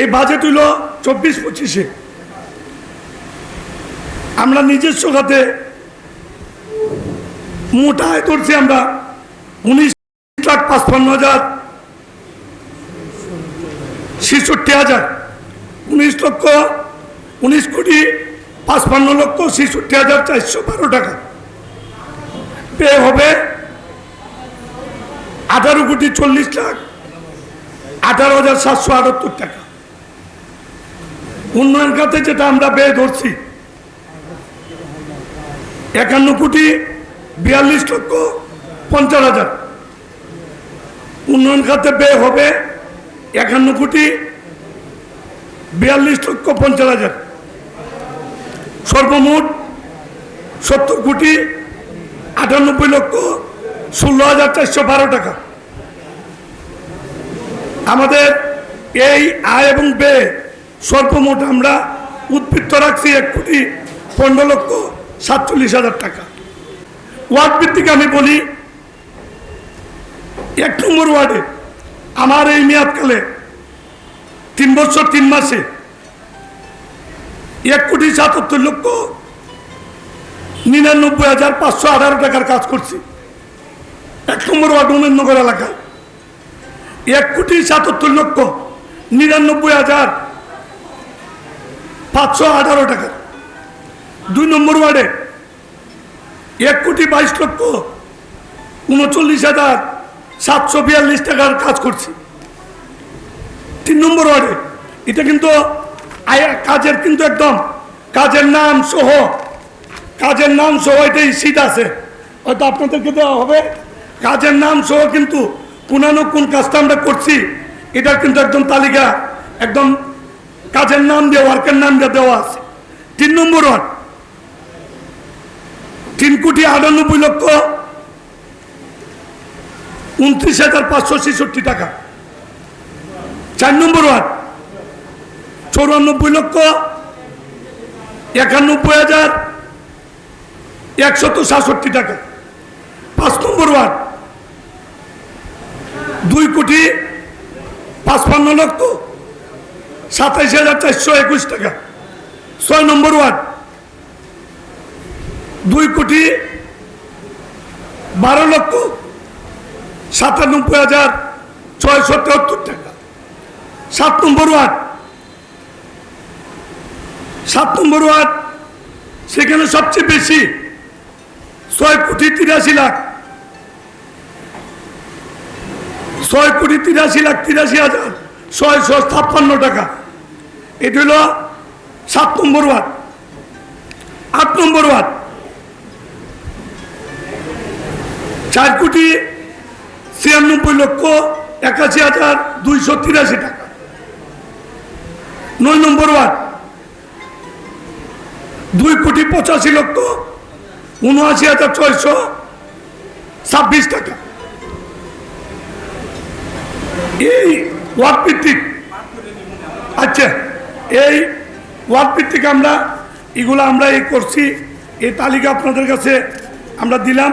এই বাজেট হইল চব্বিশ পঁচিশে। আমরা নিজস্ব খাতে মোটা আয় করছি আমরা। উনিশ লাখ পাঁচপান্ন হাজার ছেষট্টি হাজার। উনিশ লক্ষ, উনিশ কোটি, পাঁচপান্ন লক্ষ, ছেষট্টি হাজার চারশো বারো টাকা। পে হবে আঠারো কোটি চল্লিশ লাখ, আঠারো হাজার সাতশো আটাত্তর টাকা। উন্নয়ন খাতে যেটা আমরা ব্যয় ধরছি একান্ন কোটি বিয়াল্লিশ লক্ষ পঞ্চাশ হাজার। উন্নয়ন খাতে ব্যয় হবে একান্ন কোটি বিয়াল্লিশ লক্ষ পঞ্চাশ হাজার। সর্বমোট সত্তর কোটি আটানব্বই লক্ষ ষোলো হাজার চারশো বারো টাকা। আমাদের এই আয় এবং ব্যয় সর্বমোট আমরা উদ্বৃত্ত রাখছি এক কোটি পনেরো লক্ষ সাতচল্লিশ হাজার টাকা। ওয়ার্ড ভিত্তিক আমি বলি, এক নম্বর ওয়ার্ডে আমার এই মেয়াদকালে তিন বছর তিন মাসে এক কোটি সাতাত্তর লক্ষ নিরানব্বই হাজার পাঁচশো আঠারো টাকার কাজ করছি। এক নম্বর ওয়ার্ড উমেদনগর এলাকায়। এক কোটি সাতাত্তর লক্ষ নিরানব্বই হাজার পাঁচশো আঠারো টাকা। দুই নম্বর ওয়ার্ডে এক কোটি বাইশ লক্ষ উনচল্লিশ হাজার সাতশো বিয়াল্লিশ টাকার কাজ করছি। তিন নম্বর ওয়ার্ডে এটা কিন্তু কাজের কিন্তু একদম কাজের নাম সহ, কাজের নাম সহ এটাই সিট আছে। হয়তো আপনাদেরকে দেওয়া হবে, কাজের নাম সহ কিন্তু কোনানো কোন কাজটা আমরা করছি। এটার কিন্তু একদম তালিকা, একদম কাজের নাম দিয়ে ওয়ার্কের নাম দিয়ে দেওয়া আছে। তিন নম্বর ওয়ার্ড। তিন কোটি আটানব্বই লক্ষ উনত্রিশ হাজার পাঁচশো ছেষট্টি টাকা। চার নম্বর ওয়ার্ড। চৌরানব্বই লক্ষ একানব্বই হাজার একশত সাতষট্টি টাকা। পাঁচ নম্বর ওয়ার্ড। দুই কোটি পাঁচপান্ন লক্ষ সাতাইশ হাজার চারশো একুশ টাকা। ছয় নম্বর ওয়ার্ড। দুই কোটি বারো লক্ষ সাতানব্বই হাজার ছয়শো তেহত্তর টাকা। সাত নম্বর ওয়ার্ড। সাত নম্বর ওয়ার্ড, সেখানে সবচেয়ে বেশি ছয় কোটি তিরাশি লাখ। ছয় কোটি তিরাশি লাখ তিরাশি হাজার ছয়শো ছাপ্পান্ন টাকা। এটি হলো সাত নম্বর ওয়ার্ড। আট নম্বর ওয়ার্ড। চার কোটি ছিয়ানব্বই লক্ষ একাশি হাজার দুইশো তিরাশি টাকা। নয় নম্বর ওয়ার্ড। দুই কোটি পঁচাশি লক্ষ উনআশি হাজার ছয়শো ছাব্বিশ টাকা। এই ওয়ার্ড ভিত্তিক। আচ্ছা। এই ওয়ার্ড ভিত্তিক আমরা এগুলো আমরা এই করছি এই তালিকা আপনাদের কাছে আমরা দিলাম।